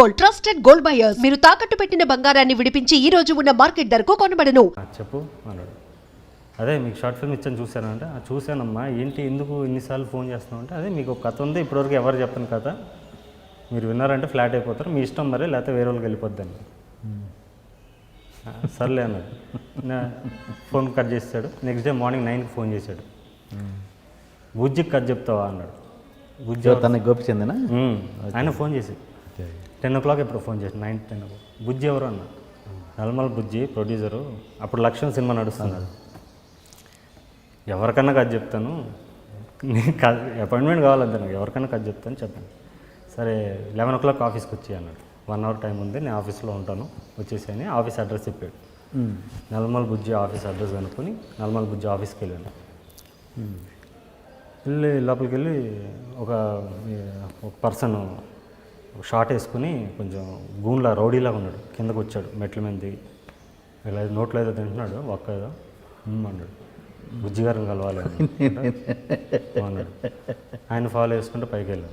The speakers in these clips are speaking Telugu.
Gold trusted gold buyers. మీరు తాకట్టు పెట్టిన బంగారాన్ని విడిపించి ఈ రోజు ఉన్న మార్కెట్ ధరకు కొనబడను. "ఆ, చెప్పు అన్నాడు అదే మీకు షార్ట్ ఫిల్మ్ ఇచ్చాను చూశానంటే "ఆ, చూశానమ్మా. ఏంటి ఎందుకు ఇన్నిసార్లు ఫోన్ చేస్తున్నావు అంటే? అదే మీకు ఒక కథ ఉంది ఇప్పటివరకు ఎవరు చెప్పను కథ. మీరు విన్నారంటే ఫ్లాట్ అయిపోతారు. మీ ఇష్టం మరి లేకపోతే వేరే వాళ్ళకి వెళ్ళిపోద్దని. "ఆ, సర్లే అన్నాడు. నా ఫోన్ కట్ చేస్తాడు నెక్స్ట్ డే మార్నింగ్ నైన్కి ఫోన్ చేశాడు. బుజ్జికి కథ చెప్తావా అన్నాడు. బుజ్జి? తనకి గోపిచందనా మ్మ్. ఆయన ఫోన్ చేసి టెన్ ఓ క్లాక్ ఎప్పుడు ఫోన్ చేసి నైన్ టెన్ ఓ బుజ్జి ఎవరు అన్న. నల్మల్ బుజ్జి ప్రొడ్యూసరు. అప్పుడు లక్ష్మణ్ సినిమా నడుస్తున్నది ఎవరికన్నా కథ చెప్తాను. నీకు అపాయింట్మెంట్ కావాలంటే నాకు ఎవరికన్నా కథ చెప్తాను చెప్పాను. సరే లెవెన్ ఓ క్లాక్ ఆఫీస్కి వచ్చి అన్నాడు. వన్ అవర్ టైం ఉంది నేను ఆఫీస్లో ఉంటాను. వచ్చేసి అని ఆఫీస్ అడ్రస్ చెప్పాడు. నల్మల్ బుజ్జి ఆఫీస్ అడ్రస్ కనుక్కొని నల్మల్ బుజ్జి ఆఫీస్కి వెళ్ళాను. వెళ్ళి లోపలికి వెళ్ళి ఒక ఒక పర్సన్ షార్ట్ వేసుకుని కొంచెం గూన్లా రౌడీలాగా ఉన్నాడు. కిందకు వచ్చాడు. మెట్ల మీద దిగి. ఇలా నోట్లో ఏదో తింటున్నాడు. ఒక్క ఏదో. అన్నాడు. బుజ్జి గారిని కలవాలి అన్నాడు. ఆయన ఫాలో చేసుకుంటూ పైకి వెళ్ళాడు.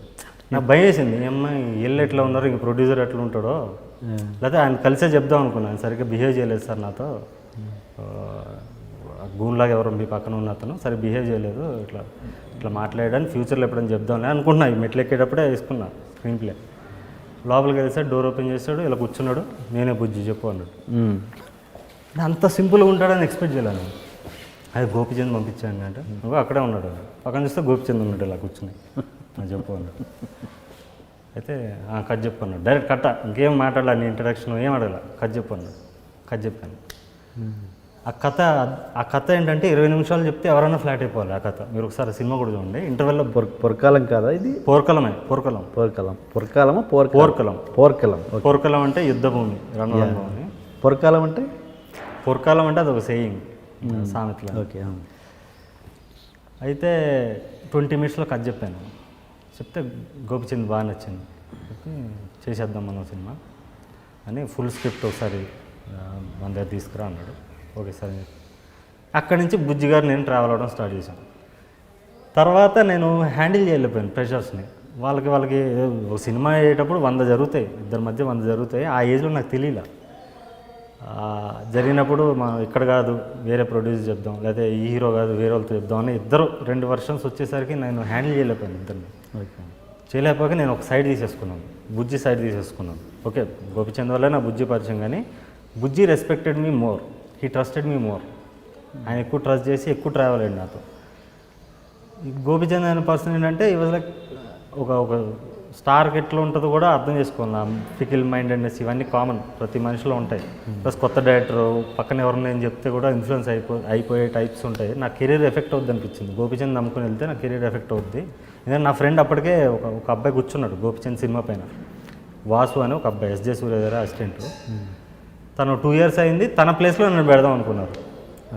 నాకు భయం వేసింది. అమ్మాయి వీళ్ళు ఎట్లా ఉన్నారు ఇంక ప్రొడ్యూసర్ ఎట్లా ఉంటాడో. లేకపోతే ఆయన కలిసే చెప్దాం అనుకున్నాను సరిగ్గా బిహేవ్ చేయలేదు సార్ నాతో. ఆ గూన్లాగా ఎవరో మీ పక్కన ఉన్న అతను సరే బిహేవ్ చేయలేదు. ఇట్లా ఇట్లా మాట్లాడడానికి ఫ్యూచర్లో ఎప్పుడైనా చెప్దాంలే అనుకుంటున్నా ఈ మెట్లు ఎక్కేటప్పుడే వేసుకున్నా స్క్రీన్ ప్లే. లోపలికి వెళ్ళేసాడు డోర్ ఓపెన్ చేశాడు ఇలా కూర్చున్నాడు. నేనే బుజ్జి చెప్పు అన్నాడు. అంత సింపుల్గా ఉంటాడని ఎక్స్పెక్ట్ చేయలేను నేను. అది గోపిచంద్ పంపించాను అంటే నువ్వు అక్కడే ఉన్నాడు. పక్కన చూస్తే గోపిచంద్ ఉన్నాడు ఇలా కూర్చుని. నాకు చెప్పు అన్నాడు. అయితే "ఆ, కట్ చెప్పు అన్నాడు. డైరెక్ట్ కట్ట. ఇంకేం మాట్లాడాల నీ ఇంట్రడక్షన్ ఏం అడగల. కట్ చెప్పు అన్నాడు. కట్ చెప్పాను. ఆ కథ ఆ కథ ఏంటంటే ఇరవై నిమిషాలు చెప్తే ఎవరైనా ఫ్లాట్ అయిపోవాలి ఆ కథ. మీరు ఒకసారి సినిమా కూడా చూడండి. ఇంటర్వెల్లో పొర పొరకాలం కాదా ఇది? పోర్కలమే పోర్కలం. పొరకాలం. పొరకాలమా పోర్క పోర్కలం. పోర్కలం. పోర్కలం అంటే యుద్ధభూమి రణరంగం పొరకాలం అంటే? పొరకాలం అంటే అది ఒక సేయింగ్ సామెతలో. ఓకే. అయితే ట్వంటీ మినిట్స్లో కథ చెప్పాను. చెప్తే గోపిచంద్ బాగా నచ్చింది. చేసేద్దాం మనం సినిమా అని ఫుల్ స్క్రిప్ట్ ఒకసారి మన దగ్గర తీసుకురా అన్నాడు. Okay sir. అక్కడి నుంచి బుజ్జి గారు నేను ట్రావెల్ అవ్వడం స్టార్ట్ చేశాను. తర్వాత నేను హ్యాండిల్ చేయలేకపోయాను ప్రెషర్స్ని వాళ్ళకి వాళ్ళకి ఒక సినిమా అయ్యేటప్పుడు వంద జరుగుతాయి. ఇద్దరి మధ్య వంద జరుగుతాయి. ఆ ఏజ్లో నాకు తెలియలే. జరిగినప్పుడు మనం ఇక్కడ కాదు వేరే ప్రొడ్యూస్ చెప్దాం లేదా ఈ హీరో కాదు వేరే వాళ్ళతో చెప్దాం అని ఇద్దరు రెండు వర్షన్స్ వచ్చేసరికి నేను హ్యాండిల్ చేయలేకపోయాను ఇద్దరిని. ఓకే. చేయలేకపోయాక నేను ఒక సైడ్ తీసేసుకున్నాను. బుజ్జి సైడ్ తీసేసుకున్నాను. ఓకే గోపిచంద్ వల్ల నా బుజ్జి పరిచయం కానీ Bujji respected me more he trusted me more ఆయన ఎక్కువ ట్రస్ట్ చేసి ఎక్కువ ట్రావెల్ అయ్యాడు నాతో. గోపిచంద్ అనే పర్సన్ ఏంటంటే ఈ వాజ్ లైక్ ఒక ఒక స్టార్కి ఎట్లా ఉంటుందో కూడా అర్థం చేసుకోవాలి. ఫికిల్ అనేసి ఇవన్నీ కామన్ ప్రతి మనిషిలో ఉంటాయి. ప్లస్ కొత్త డైరెక్టర్ పక్కన ఎవరైనా నేను చెప్తే కూడా ఇన్ఫ్లుయెన్స్ అయిపో అయిపోయే టైప్స్ ఉంటాయి. నా కెరీర్ ఎఫెక్ట్ అవుద్ది అనిపించింది. గోపిచంద్ నమ్ముకుని వెళ్తే నా కెరీర్ ఎఫెక్ట్ అవుద్ది. ఎందుకంటే నా ఫ్రెండ్ అప్పటికే ఒక ఒక అబ్బాయి కూర్చున్నాడు గోపిచంద్ సినిమా పైన. వాసు అని ఒక అబ్బాయి ఎస్జే సూర్య గారు అసిస్టెంట్ తను టూ ఇయర్స్ అయింది తన ప్లేస్లో నన్ను పెడదాం అనుకున్నారు.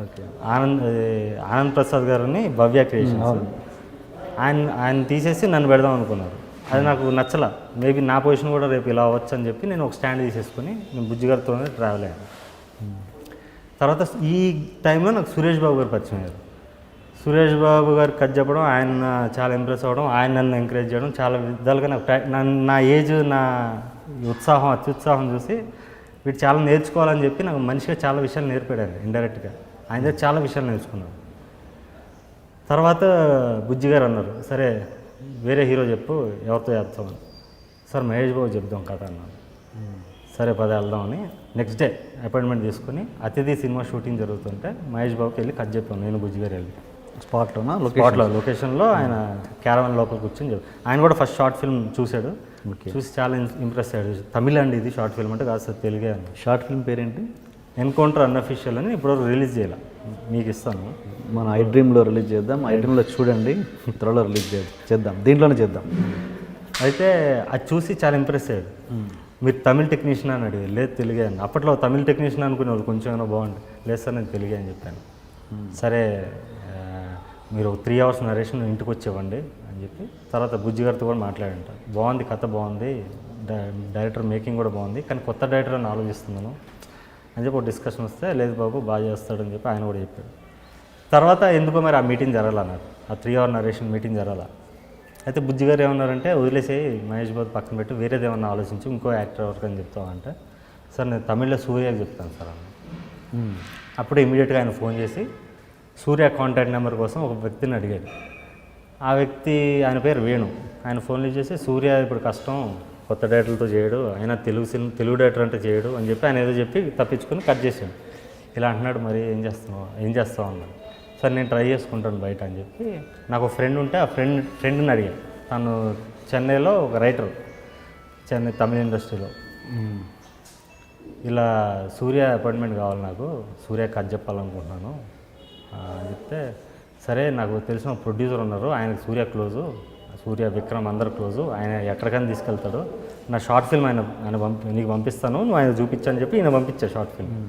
ఓకే. ఆనంద్ ఆనంద్ ప్రసాద్ గారిని భవ్య క్రియేషన్స్. ఆయన ఆయన తీసేసి నన్ను పెడదాం అనుకున్నారు. అది నాకు నచ్చల. మేబీ నా పొజిషన్ కూడా రేపు ఇలా అవ్వచ్చు అని చెప్పి నేను ఒక స్టాండ్ తీసేసుకొని నేను బుజ్జి గారితోనే ట్రావెల్ అయ్యాను. తర్వాత ఈ టైంలో నాకు సురేష్ బాబు గారు పరిచయం అయ్యారు. సురేష్ బాబు గారు కట్ చెప్పడం ఆయన చాలా ఇంప్రెస్ అవ్వడం ఆయన నన్ను ఎంకరేజ్ చేయడం చాలా విధాలుగా నాకు నా ఏజ్ నా ఉత్సాహం అత్యుత్సాహం చూసి వీడు చాలా నేర్చుకోవాలని చెప్పి నాకు మనిషిగా చాలా విషయాలు నేర్పాడు ఇండైరెక్ట్గా ఆయన దగ్గర చాలా విషయాలు నేర్చుకున్నాను. తర్వాత బుజ్జి గారు అన్నారు సరే వేరే హీరో చెప్పు ఎవరితో చేస్తామని సార్ మహేష్ బాబు చెప్దాం కథ అన్నాను సరే పద వెళ్దామని నెక్స్ట్ డే అపాయింట్మెంట్ తీసుకుని అతిథి సినిమా షూటింగ్ జరుగుతుంటే మహేష్ బాబుకి వెళ్ళి కథ చెప్పాను నేను బుజ్జి గారు వెళ్ళి. స్పాట్లోనా లొకేషన్ స్పాట్లో లొకేషన్లో ఆయన క్యారవన్ లోపల కూర్చొని ఆయన కూడా ఫస్ట్ షార్ట్ ఫిల్మ్ చూశాడు. చూసి చాలా ఇంప్రెస్ అయ్యాడు. తమిళ అండి ఇది షార్ట్ ఫిల్మ్ అంటే కాదు సార్ తెలుగే అని షార్ట్ ఫిల్మ్ పేరేంటి? ఎన్కౌంటర్ అన్అఫీషియల్ అని ఇప్పుడు రిలీజ్ చేయాలి. మీకు ఇస్తాను. మన ఐ డ్రీమ్లో రిలీజ్ చేద్దాం. ఐ డ్రీమ్లో చూడండి. త్వరలో రిలీజ్ చేద్దాం చేద్దాం. దీంట్లోనే చేద్దాం. అయితే అది చూసి చాలా ఇంప్రెస్ అయ్యాడు. మీరు తమిళ టెక్నీషియన్ అని అడిగారు. లేదు తెలుగే అని అప్పట్లో తమిళ టెక్నీషియన్ అనుకునే వాళ్ళు కొంచెం ఏమైనా బాగుంది లేదు సార్ నేను తెలుగే అని చెప్పాను. సరే మీరు త్రీ అవర్స్ నరేషన్ ఇంటికి వచ్చేవ్వండి అని చెప్పి తర్వాత బుజ్జి గారితో కూడా మాట్లాడంట. బాగుంది కథ బాగుంది డైరెక్టర్ మేకింగ్ కూడా బాగుంది కానీ కొత్త డైరెక్టర్ అని ఆలోచిస్తున్నాను అని చెప్పి ఒక డిస్కషన్ వస్తే లేదు బాబు బాగా చేస్తాడని చెప్పి ఆయన కూడా చెప్పాడు. తర్వాత ఎందుకో మరి ఆ మీటింగ్ జరగాల నాకు ఆ త్రీ అవర్ నరేషన్ మీటింగ్ జరగాల. అయితే బుజ్జి గారు ఏమన్నారంటే వదిలేసి మహేష్ బాబు పక్కన పెట్టి వేరేది ఏమన్నా ఆలోచించి ఇంకో యాక్టర్ ఎవరికి అని చెప్తామంటే సార్ నేను తమిళ్ళో సూర్యకి చెప్తాను సార్ అన్న. అప్పుడు ఇమీడియట్గా ఆయన ఫోన్ చేసి సూర్య కాంటాక్ట్ నెంబర్ కోసం ఒక వ్యక్తిని అడిగాడు. ఆ వ్యక్తి ఆయన పేరు వేణు. ఆయన ఫోన్ లిఫ్ట్ చేసి సూర్య ఇప్పుడు కష్టం. కొత్త డేటర్లతో చేయడు. ఆయన తెలుగు సినిమా తెలుగు డేటర్ అంటే చేయడు అని చెప్పి ఆయన ఏదో చెప్పి తప్పించుకొని కట్ చేసాడు ఇలా అంటున్నాడు మరి ఏం చేస్తున్నావు? ఏం చేస్తావు? అన్నాడు. సరే నేను ట్రై చేసుకుంటాను బయట అని చెప్పి నాకు ఒక ఫ్రెండ్ ఉంటే ఆ ఫ్రెండ్ ఫ్రెండ్ని అడిగాను తను చెన్నైలో ఒక రైటర్ చెన్నై తమిళ ఇండస్ట్రీలో. ఇలా సూర్య అపాయింట్మెంట్ కావాలి నాకు. సూర్య కథ చెప్పాలనుకుంటున్నాను. అని చెప్తే సరే నాకు తెలిసిన ప్రొడ్యూసర్ ఉన్నారు. ఆయనకు సూర్య క్లోజు సూర్య విక్రమ్ అందరు క్లోజు ఆయన ఎక్కడికైనా తీసుకెళ్తాడు. నా షార్ట్ ఫిల్మ్ ఆయన ఆయన పంపి నీకు పంపిస్తాను. నువ్వు ఆయన చూపించని చెప్పి ఈయన పంపించాడు షార్ట్ ఫిల్మ్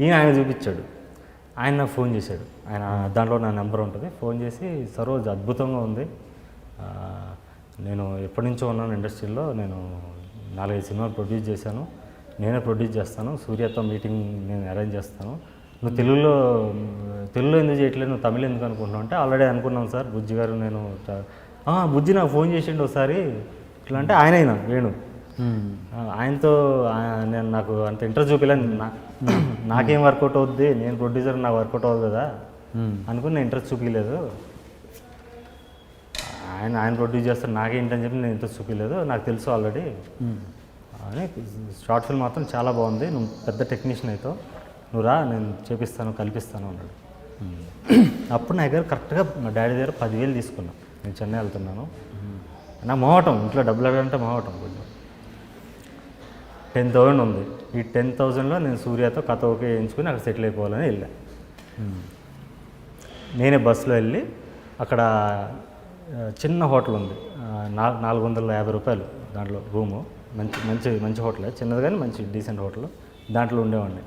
ఈయన ఆయన చూపించాడు. ఆయన నాకు ఫోన్ చేశాడు. ఆయన దాంట్లో నా నెంబర్ ఉంటుంది. ఫోన్ చేసి సరోజ్ అద్భుతంగా ఉంది. నేను ఎప్పటి నుంచో ఉన్నాను ఇండస్ట్రీలో. నేను నాలుగైదు సినిమాలు ప్రొడ్యూస్ చేశాను. నేనే ప్రొడ్యూస్ చేస్తాను. సూర్యతో మీటింగ్ నేను అరేంజ్ చేస్తాను. నువ్వు తెలుగులో తెలుగులో ఎందుకు చేయట్లేదు? నువ్వు తమిళ ఎందుకు అనుకుంటున్నావు? అంటే ఆల్రెడీ అనుకున్నాం సార్ బుజ్జి గారు నేను ట- "ఆ, బుజ్జి నాకు ఫోన్ చేసిండు ఒకసారి. ఇట్లా అంటే ఆయన అయినా వేణు ఆయనతో నేను నాకు అంత ఇంట్రెస్ట్ చూపించలేదు నా నాకేం వర్కౌట్ అవుద్ది? నేను ప్రొడ్యూసర్ నాకు వర్కౌట్ అవ్వదు కదా. అనుకుని నేను ఇంట్రెస్ట్ చూపించలేదు ఆయన ఆయన ప్రొడ్యూస్ చేస్తారు నాకేంటని చెప్పి నేను ఇంట్రెస్ట్ చూపించలేదు నాకు తెలుసు ఆల్రెడీ. అని షార్ట్ ఫిల్మ్ మాత్రం చాలా బాగుంది. నువ్వు పెద్ద టెక్నీషియన్ అయితే నువ్వు రా నేను చేపిస్తాను కల్పిస్తాను అన్నాడు. అప్పుడు నా దగ్గర కరెక్ట్గా మా డాడీ దగ్గర పదివేలు తీసుకున్నాను నేను చెన్నై వెళ్తున్నాను. నా మోహటం ఇంట్లో డబ్బులు అడగంటే మోహటం కొంచెం. టెన్ థౌజండ్ ఉంది. ఈ టెన్ థౌజండ్లో నేను సూర్యతో కథ ఓకే ఎంచుకుని అక్కడ సెటిల్ అయిపోవాలని వెళ్ళా. నేనే బస్సులో వెళ్ళి అక్కడ చిన్న హోటల్ ఉంది. ఆ, నాలుగు వందల యాభై రూపాయలు దాంట్లో రూము. మంచి మంచి మంచి హోటలే. చిన్నది కానీ మంచి డీసెంట్ హోటల్. దాంట్లో ఉండేవాడిని.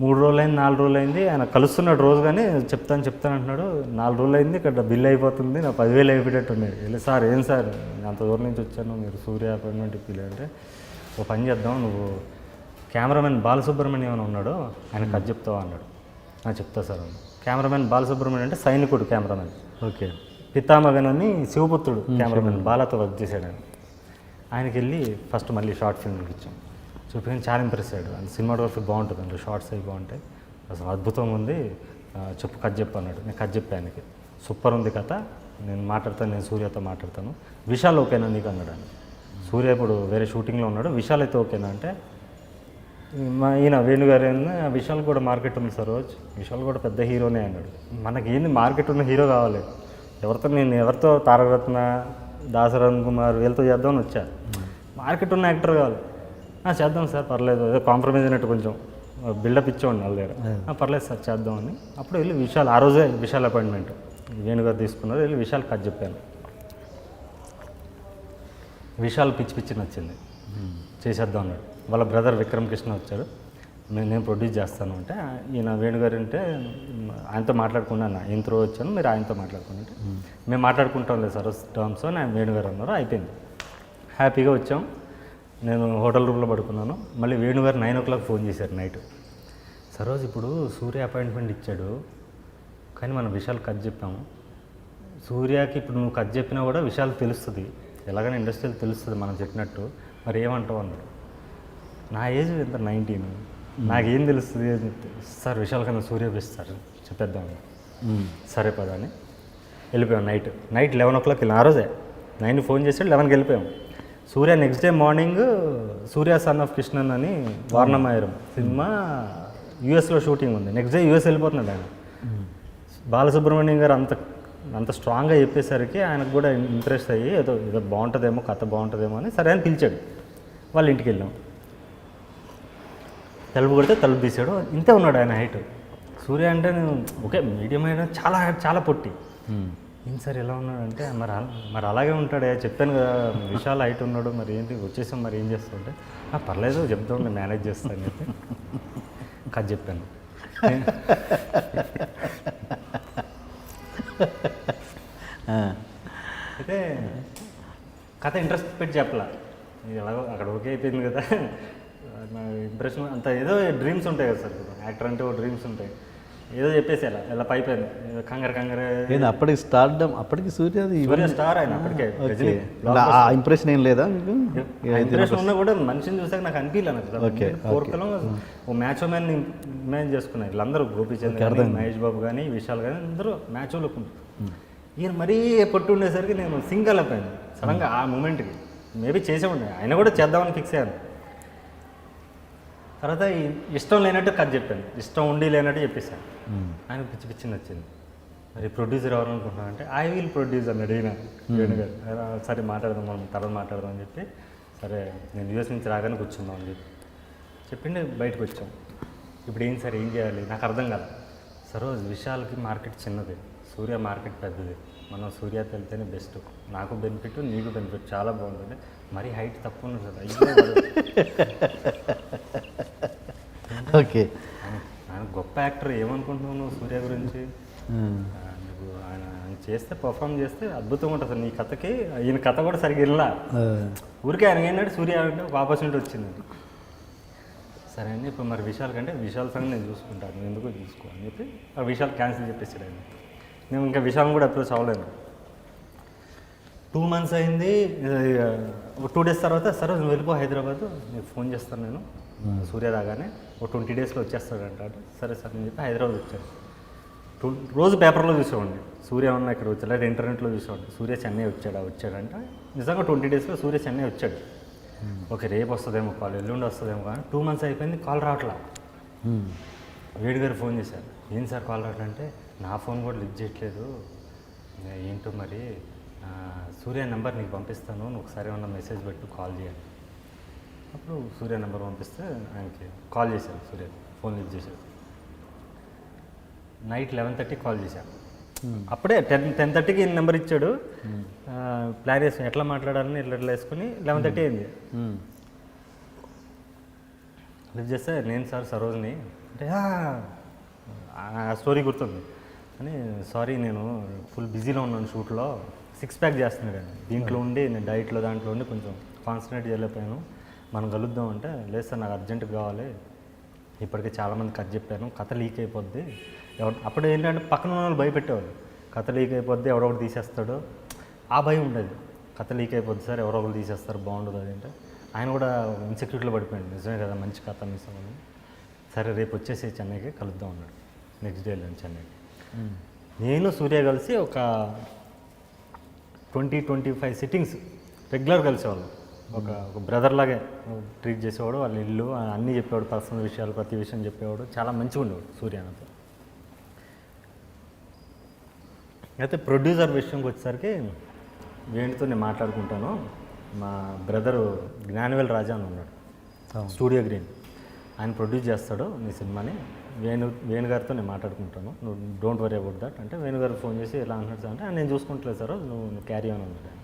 మూడు రోజులు అయింది నాలుగు రోజులు అయింది ఆయన కలుస్తున్నాడు రోజు కానీ చెప్తాను చెప్తాను అంటున్నాడు. నాలుగు రోజులు అయింది ఇక్కడ బిల్ అయిపోతుంది నా పదివేలు అయిపోయేటట్టు వెళ్ళి సార్ ఏం సార్? నేను అంత దూరం నుంచి వచ్చాను మీరు సూర్య అపాయింట్మెంట్ ఇప్పిలే అంటే ఓ పని చేద్దాం నువ్వు కెమెరామెన్ బాలసుబ్రహ్మణ్యం అని ఉన్నాడు ఆయన కథ చెప్తావా అన్నాడు. "ఆ, చెప్తా సార్ అన్నాడు. కెమెరామెన్ బాలసుబ్రహ్మణ్యం అంటే సైనికుడు కెమెరామెన్. ఓకే. పితామగన్ అని శివపుత్రుడు కెమెరామెన్ బాలతో వర్క్ చేశాడు ఆయన. ఆయనకి వెళ్ళి ఫస్ట్ మళ్ళీ షార్ట్ ఫిల్మ్ ఇచ్చాం. చూపించి చాలా ఇంప్రెస్ అయ్యాడు. అంత సినిమాటోగ్రఫీ బాగుంటుంది అందులో షార్ట్స్ అవి బాగుంటాయి. అసలు అద్భుతంగా ఉంది. చెప్పు కథ చెప్పు అన్నాడు. నేను కథ చెప్పాను ఆయనకి. సూపర్ ఉంది కథ. నేను మాట్లాడతాను నేను సూర్యతో మాట్లాడతాను. విశాల్ ఓకేనా నీకు అన్నాడు ఆయన. సూర్య ఇప్పుడు వేరే షూటింగ్లో ఉన్నాడు. విశాల్ అయితే ఓకేనా అంటే? మా ఈయన వేణుగారు ఏంది విశాల్ కూడా మార్కెట్ ఉంది సరోజ్. విశాల్ కూడా పెద్ద హీరోనే అన్నాడు. మనకి ఏంది మార్కెట్ ఉన్న హీరో కావాలి. ఎవరితో నేను ఎవరితో తారకరత్న దాసరథన్ కుమార్ వీళ్ళతో చేద్దామని వచ్చా. మార్కెట్ ఉన్న యాక్టర్ కావాలి. "ఆ, చేద్దాం సార్ పర్లేదు. ఏదో కాంప్రమైజ్ అయినట్టు కొంచెం బిల్డప్ ఇచ్చేవాడిని వాళ్ళ దగ్గర. "ఆ, పర్లేదు సార్ చేద్దామని. అప్పుడు వెళ్ళి విశాల్ ఆ రోజే విశాల్ అపాయింట్మెంట్ వేణుగారు తీసుకున్నారు వెళ్ళి విశాల్ కథ చెప్పాను విశాల్ పిచ్చి పిచ్చి నచ్చింది. చేసేద్దాం అన్నాడు. వాళ్ళ బ్రదర్ విక్రమ్ కృష్ణ వచ్చాడు నేను నేను ప్రొడ్యూస్ చేస్తాను అంటే ఈయన వేణుగారు అంటే ఆయనతో మాట్లాడుకున్నాను ఈయన త్రూ వచ్చాను మీరు ఆయనతో మాట్లాడుకుంటే మేము. మాట్లాడుకుంటాం లేదు సార్ టర్మ్స్ అని ఆయన వేణుగారు అన్నారు అయిపోయింది. హ్యాపీగా వచ్చాం. నేను హోటల్ రూమ్లో పడుకున్నాను. మళ్ళీ వేణుగారు నైన్ ఓ క్లాక్ ఫోన్ చేశారు నైట్. సరోజ్ ఇప్పుడు సూర్య అపాయింట్మెంట్ ఇచ్చాడు. కానీ మనం విషయాలు కట్ చెప్పాము. సూర్యకి ఇప్పుడు నువ్వు కట్ చెప్పినా కూడా విషయాలు తెలుస్తుంది. ఎలాగైనా ఇండస్ట్రీలో తెలుస్తుంది మనం చెప్పినట్టు. మరి ఏమంటావు అన్నాడు. నా ఏజ్ ఎంత? నైన్టీన్. నాకేం తెలుస్తుంది అని చెప్తే, సార్ విశాల్ కన్నా సూర్య బెస్ట్ సార్ చెప్పేద్దాం. సరే పద అని వెళ్ళిపోయాం night. Night eleven o'clock వెళ్ళాం. ఆ రోజే. నైన్ ఫోన్ చేసాడు లెవెన్కి వెళ్ళిపోయాం. Surya next day morning Surya son of Krishnan అని వారణమాయరం సినిమా యూఎస్లో షూటింగ్ ఉంది. నెక్స్ట్ డే యూఎస్ వెళ్ళిపోతున్నాడు ఆయన. బాలసుబ్రహ్మణ్యం గారు అంత అంత స్ట్రాంగ్గా చెప్పేసరికి ఆయనకు కూడా ఇంట్రెస్ట్ అయ్యి ఏదో ఏదో బాగుంటుందేమో కథ బాగుంటుందేమో అని సరే అని పిలిచాడు. వాళ్ళ ఇంటికి వెళ్ళాం. తలుపు కొడితే తలుపు తీసాడు ఇంతే ఉన్నాడు ఆయన హైట్. సూర్య అంటే నేను ఓకే మీడియం అయినా చాలా చాలా పొట్టి. మ్మ్. ఏం సార్ ఎలా ఉన్నాడంటే మరి అల- మరి అలాగే ఉంటాడే చెప్పాను కదా విశాల్ హైట్ ఉన్నాడు మరి ఏంటి వచ్చేసాం మరి ఏం చేస్తుంటే "ఆ, పర్లేదు చెప్తాం నేను మేనేజ్ చేస్తాను చెప్పి కథ చెప్పాను. అయితే కథ ఇంట్రెస్ట్ పెట్టి చెప్పలా. ఇది ఎలాగో అక్కడ ఓకే అయిపోయింది కదా. నా ఇంప్రెషన్ అంత ఏదో డ్రీమ్స్ ఉంటాయి కదా సార్. యాక్టర్ అంటే ఓ డ్రీమ్స్ ఉంటాయి. ఏదో చెప్పేసి ఇలా ఇలా పైపోయింది కంగారు కంగారు. అప్పటికి స్టార్డమ్ అప్పటికి సూర్యది సూర్య స్టార్ ఆయన అప్పటికే. ఆ ఇంప్రెషన్ ఏం లేదా ఇంప్రెషన్ ఉన్నా కూడా మనిషిని చూసాక నాకు అనిపించలే నాకు ఓకే, కోరికలో ఓ మ్యాచ్ మ్యాన్ ఇమేజ్ చేసుకున్నారు. వీళ్ళందరూ గోపీచంద్ మహేష్ బాబు కానీ విశాల్ కానీ అందరూ మ్యాచ్ లుక్ ఈయన మరీ పొట్టు ఉండేసరికి నేను సింగల్ అయిపోయాను. సడన్గా ఆ మూమెంట్కి మేబీ చేసే ఉండే ఆయన కూడా చేద్దామని ఫిక్స్ అయ్యాను. తర్వాత ఇష్టం లేనట్టు కథ చెప్పాను. ఇష్టం ఉండి లేనట్టు చెప్పేశాను. ఆయన పిచ్చి పిచ్చి నచ్చింది. మరి ప్రొడ్యూసర్ ఎవరు అనుకుంటున్నాను అంటే ఐ విల్ ప్రొడ్యూస్ అన్నాడు ఈయన వేణుగారు "ఆ, సరే మాట్లాడదాం మనం తర్వాత మాట్లాడదాం అని చెప్పి సరే నేను యూఎస్ నుంచి రాగానే కూర్చుందాం అని చెప్పి చెప్పిండి బయటకు వచ్చాం. ఇప్పుడు ఏం సార్ ఏం చేయాలి? నాకు అర్థం కాదు. సరోజ్ విశాల్కి మార్కెట్ చిన్నది. సూర్య మార్కెట్ పెద్దది. మనం సూర్య వెళ్తేనే బెస్ట్. నాకు బెనిఫిట్ నీకు బెనిఫిట్. చాలా బాగుంటుంది. మరీ హైట్ తక్కువ వాడు. ఓకే. ఆయన- గొప్ప యాక్టర్ ఏమనుకుంటున్నావు నువ్వు సూర్య గురించి? ఆయన చేస్తే పర్ఫామ్ చేస్తే అద్భుతంగా ఉంటుంది అసలు నీ కథకి. ఈయన కథ కూడా సరిగ్గా వెళ్ళా ఊరికే ఆయన ఏంటంటే సూర్య అంటే ఒక ఆపర్చునిటీ వచ్చింది. సరే అండి ఇప్పుడు మరి విశాల్ కంటే విశాల్ సంగతి నేను చూసుకుంటాను ఎందుకు చూసుకో అని చెప్పి ఆ విశాల్ క్యాన్సిల్ చెప్పేసాడు ఆయన. నేను ఇంకా విశాల్ కూడా అప్రోచ్ అవ్వలేదు టూ మంత్స్ అయింది టూ డేస్ తర్వాత సరే నువ్వు వెళ్ళిపో హైదరాబాద్ నీకు ఫోన్ చేస్తాను నేను. సూర్య రాగానే ఒక ట్వంటీ డేస్లో వచ్చేస్తాడంట. అంటే, సరే సార్ అని చెప్పి హైదరాబాద్ వచ్చాను. టూ రోజు పేపర్లో చూసేవాడిని. సూర్య ఉన్న ఇక్కడ వచ్చాడు? లేదా ఇంటర్నెట్లో చూసేవాడిని. సూర్య చెన్నై వచ్చాడా? వచ్చాడంట నిజంగా ట్వంటీ డేస్లో సూర్య చెన్నై వచ్చాడు. ఓకే రేపు వస్తుందేమో కాల్ ఎల్లుండి వస్తుందేమో కానీ టూ మంత్స్ అయిపోయింది కాల్ రావట్లా. వేడి గారు ఫోన్ చేశారు. ఏం సార్ కాల్ రావట్లంటే నా ఫోన్ కూడా లిఫ్ట్ చేయట్లేదు. ఏంటో మరి సూర్య నెంబర్ నీకు పంపిస్తాను నువ్వు ఒకసారి ఏమన్నా మెసేజ్ పెట్టు కాల్ చేయాలి అప్పుడు సూర్య నెంబర్ పంపిస్తే ఆయనకి కాల్ చేశాను సూర్య ఫోన్ లిఫ్ట్ చేశారు. నైట్ లెవెన్ థర్టీకి కాల్ చేశాను అప్పుడే టెన్ టెన్ థర్టీకి నెంబర్ ఇచ్చాడు. ఆ, ప్లాన్ వేసుకుని ఎట్లా మాట్లాడాలని ఇట్లా ఇట్లా వేసుకుని లెవెన్ థర్టీ అయింది. ఉమ్. లిఫ్ట్ చేస్తే నేను సార్ సరోజ్ని అంటే "ఆ, స్టోరీ గుర్తుంది. అని సారీ నేను ఫుల్ బిజీలో ఉన్నాను షూట్లో సిక్స్ ప్యాక్ చేస్తున్నాడు అండి దీంట్లో ఉండి నేను డైట్లో దాంట్లో ఉండి కొంచెం కాన్సన్ట్రేట్ చేయలేకపోయాను. మనం కలుద్దాం అంటే లేదు సార్ నాకు అర్జెంటుగా కావాలి. ఇప్పటికే చాలామంది కథ చెప్పాను కథ లీక్ అయిపోద్ది. ఎవరు అప్పుడు ఏంటంటే పక్కన ఉన్న వాళ్ళు భయపెట్టేవాళ్ళు. కథ లీక్ అయిపోద్ది ఎవడో ఒకటి తీసేస్తాడు. ఆ భయం ఉండేది. కథ లీక్ అయిపోద్ది సార్ ఎవరో ఒకరు తీసేస్తారు బాగుండదు అది అంటే ఆయన కూడా ఇన్సెక్యూరిటీలో పడిపోయాడు. నిజమే కదా మంచి కథ మిస్ అవ్వదు సరే రేపు వచ్చేసి చెన్నైకి కలుద్దాం అన్నాడు. నెక్స్ట్ డే వెళ్ళాను చెన్నైకి. నేను సూర్య కలిసి ఒక twenty twenty five sittings regular కలిసేవాళ్ళం. ఒక ఒక బ్రదర్ లాగే ట్రీట్ చేసేవాడు వాళ్ళ ఇల్లు అన్నీ చెప్పేవాడు పర్సనల్ విషయాలు ప్రతి విషయం చెప్పేవాడు. చాలా మంచిగా ఉండేవాడు సూర్య నాతో అయితే ప్రొడ్యూసర్ విషయంకి వచ్చేసరికి వేణుతో నేను మాట్లాడుకుంటాను. మా బ్రదరు జ్ఞానవేల్ రాజా అని ఉన్నాడు. స్టూడియో గ్రీన్ ఆయన ప్రొడ్యూస్ చేస్తాడు నీ సినిమాని. వేణు వేణు గారితో నేను మాట్లాడుకుంటాను. నువ్వు డోంట్ వరీ అబౌట్ దట్ అంటే వేణు గారు ఫోన్ చేసి ఎలా అంటున్నాడు అంటే "ఆ, నేను చూసుకుంటలేదు సార్ నువ్వు క్యారీ ఆన్ అన్నాడు ఆయన.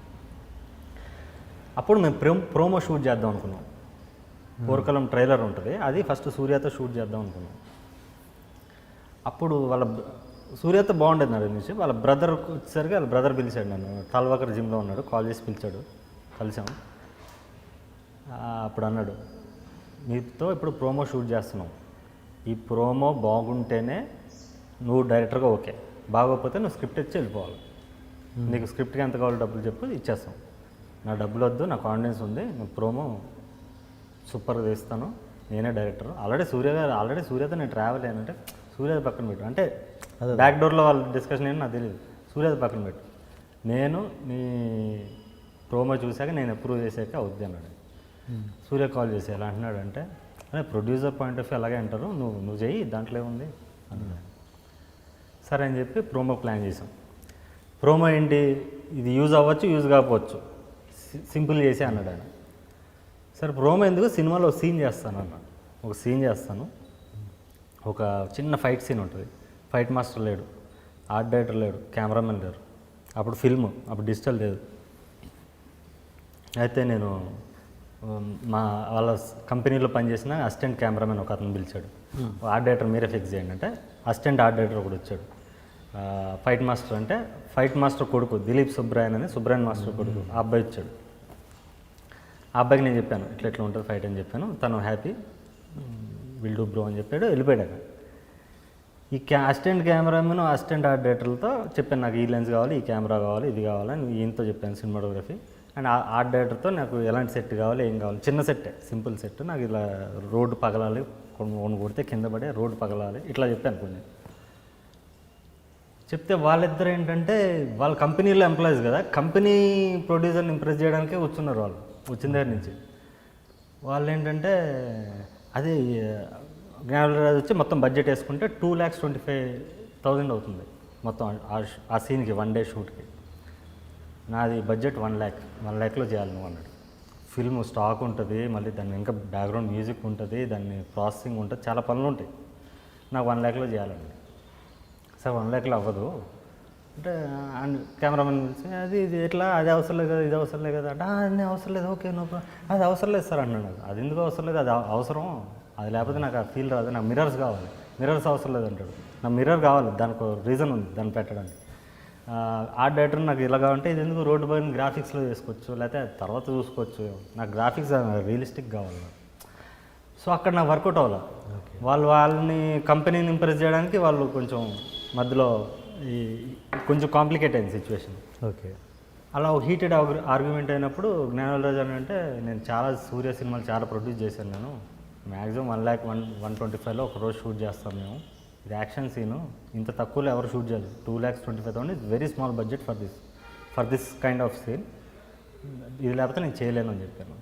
అప్పుడు మేము ప్రో ప్రోమో షూట్ చేద్దాం అనుకున్నాం. పూర్వకాలం ట్రైలర్ ఉంటుంది. అది ఫస్ట్ సూర్యతో షూట్ చేద్దాం అనుకున్నాం. అప్పుడు వాళ్ళ సూర్యతో బాగుండేది నాడు నుంచి వాళ్ళ బ్రదర్ వచ్చేసరికి వాళ్ళ బ్రదర్ పిలిచాడు నన్ను. తాల్వాకర్ జిమ్లో ఉన్నాడు. కాల్ చేసి పిలిచాడు. కలిసాం. అప్పుడు అన్నాడు మీతో ఇప్పుడు ప్రోమో షూట్ చేస్తున్నాం. ఈ ప్రోమో బాగుంటేనే నువ్వు డైరెక్టర్గా ఓకే. బాగోకపోతే నువ్వు స్క్రిప్ట్ ఇచ్చి వెళ్ళిపోవాలి. నీకు స్క్రిప్ట్కి ఎంత కావాలో డబ్బులు చెప్పు ఇచ్చేస్తాం. నా డబ్బులు వద్దు నా కాన్ఫిడెన్స్ ఉంది నువ్వు ప్రోమో సూపర్గా తీస్తాను నేనే డైరెక్టర్ ఆల్రెడీ సూర్య గారు ఆల్రెడీ సూర్యతో నేను ట్రావెల్ అయ్యానంటే సూర్య పక్కన పెట్టు. అంటే బ్యాక్ డోర్లో వాళ్ళ డిస్కషన్ ఏంటి నాకు తెలియదు సూర్య పక్కన పెట్టు. నేను నీ ప్రోమో చూశాక నేను అప్రూవ్ చేసాక అవుద్ది అన్నాడు. సూర్య కాల్ చేసి ఎలా అంటున్నాడు అంటే అదే ప్రొడ్యూసర్ పాయింట్ ఆఫ్ వ్యూ అలాగే అంటారు నువ్వు నువ్వు చెయ్యి దాంట్లో ఏముంది? అన్నాడు. సరే అని చెప్పి ప్రోమో ప్లాన్ చేసాం ప్రోమో ఏంటి? ఇది యూజ్ అవ్వచ్చు యూజ్ కాకపోవచ్చు. సింపుల్ చేసి అన్నాడు ఆయన. సరే ప్రోమో ఎందుకు సినిమాలో ఒక సీన్ చేస్తాను అన్న ఒక సీన్ చేస్తాను. ఒక చిన్న ఫైట్ సీన్ ఉంటుంది. ఫైట్ మాస్టర్ లేడు. ఆర్ట్ డైరెక్టర్ లేడు. కెమెరామెన్ లేరు. అప్పుడు ఫిల్మ్ అప్పుడు డిజిటల్ లేదు. అయితే నేను మా వాళ్ళ కంపెనీలో పనిచేసిన అసిస్టెంట్ కెమెరామెన్ ఒక అతను పిలిచాడు. ఆర్ట్ డైరెక్టర్ మీరే ఫిక్స్ చేయండి అంటే అసిస్టెంట్ ఆర్ట్ డైరెక్టర్ ఒకడు వచ్చాడు. ఫైట్ మాస్టర్ అంటే ఫైట్ మాస్టర్ కొడుకు దిలీప్ సుబ్రాయన్ అని సుబ్రాయన్ మాస్టర్ కొడుకు ఆ అబ్బాయి వచ్చాడు. ఆ అబ్బాయికి నేను చెప్పాను ఇట్లా ఇట్లా ఉంటుంది ఫైట్ అని చెప్పాను. తను హ్యాపీ విల్ డూ బ్రో అని చెప్పాడు. వెళ్ళిపోయాడు అక్కడ. ఈ క్యా అసిస్టెంట్ కెమెరామెన్ అసిస్టెంట్ ఆర్ట్ డైరెక్టర్లతో చెప్పాను నాకు ఈ లెన్స్ కావాలి ఈ కెమెరా కావాలి ఇది కావాలని ఈయనతో చెప్పాను సినిమాటోగ్రఫీ అండ్ ఆర్ట్ డైరెక్టర్తో నాకు ఎలాంటి సెట్ కావాలి ఏం కావాలి చిన్న సెట్టే సింపుల్ సెట్ నాకు ఇలా రోడ్డు పగలాలి కొన్ని కొన్ని కొడితే కింద పడే రోడ్డు పగలాలి ఇట్లా చెప్పాను కొన్ని. చెప్తే వాళ్ళిద్దరు ఏంటంటే వాళ్ళ కంపెనీలో ఎంప్లాయీస్ కదా కంపెనీ ప్రొడ్యూసర్ని ఇంప్రెస్ చేయడానికే వచ్చున్నారు వాళ్ళు. వచ్చిన దగ్గర నుంచి. వాళ్ళు ఏంటంటే అదే జ్ఞానరాజు వచ్చి మొత్తం బడ్జెట్ వేసుకుంటే two lakhs twenty five thousand అవుతుంది మొత్తం ఆ ఆ సీన్కి వన్ డే షూట్కి. నాది బడ్జెట్ వన్ ల్యాక్ వన్ ల్యాక్లో చేయాలి నువ్వు అన్నాడు. ఫిల్మ్ స్టాక్ ఉంటుంది మళ్ళీ దాన్ని ఇంకా బ్యాక్గ్రౌండ్ మ్యూజిక్ ఉంటుంది దాన్ని ప్రాసెసింగ్ ఉంటుంది చాలా పనులు ఉంటాయి. నాకు వన్ ల్యాక్లో చేయాలండి. సార్ వన్ ల్యాక్లో అవ్వదు. అంటే అండ్ కెమెరామెన్ పిలిచి అది ఇది ఎట్లా? అది అవసరం లేదు కదా ఇది అవసరం లేదు కదా అంటే "ఆ, అది అవసరం లేదు ఓకే నో ప్రాబ్లం." అది అవసరం లేదు సార్ అన్నాడు. అది ఎందుకు అవసరం లేదు? అది అవ- అవసరం. అది లేకపోతే నాకు ఆ ఫీల్ రాదు. నాకు మిర్రర్స్ కావాలి. మిర్రర్స్ అవసరం లేదు అంటాడు. నాకు మిర్రర్ కావాలి. దానికి రీజన్ ఉంది దాన్ని పెట్టడానికి. ఆ, డైరెక్టర్ నాకు ఇలా కావాలంటే ఇది ఎందుకు రోడ్డు పైన గ్రాఫిక్స్లో చేసుకోవచ్చు లేకపోతే తర్వాత చూసుకోవచ్చు. నాకు గ్రాఫిక్స్ రియలిస్టిక్ కావాలి. సో అక్కడ నాకు వర్కౌట్ అవ్వాలి. వాళ్ళు వాళ్ళని కంపెనీని ఇంప్రెస్ చేయడానికి వాళ్ళు కొంచెం మధ్యలో ఈ కొంచెం కాంప్లికేట్ అయింది సిచ్యువేషన్ ఓకే. అలా ఒక హీటెడ్ ఆర్గ్యుమెంట్ అయినప్పుడు జ్ఞానరాజు అని అంటే నేను చాలా సూర్య సినిమాలు చాలా ప్రొడ్యూస్ చేశాను నేను. Maximum one lakh one one twenty ఫైవ్లో ఒక రోజు షూట్ చేస్తాం మేము. ఇది యాక్షన్ సీను ఇంత తక్కువలో ఎవరు షూట్ చేయలేదు. Two lakhs twenty five thousand it's very small budget for this for this kind of scene ఇది లేకపోతే నేను చేయలేను అని చెప్పాను.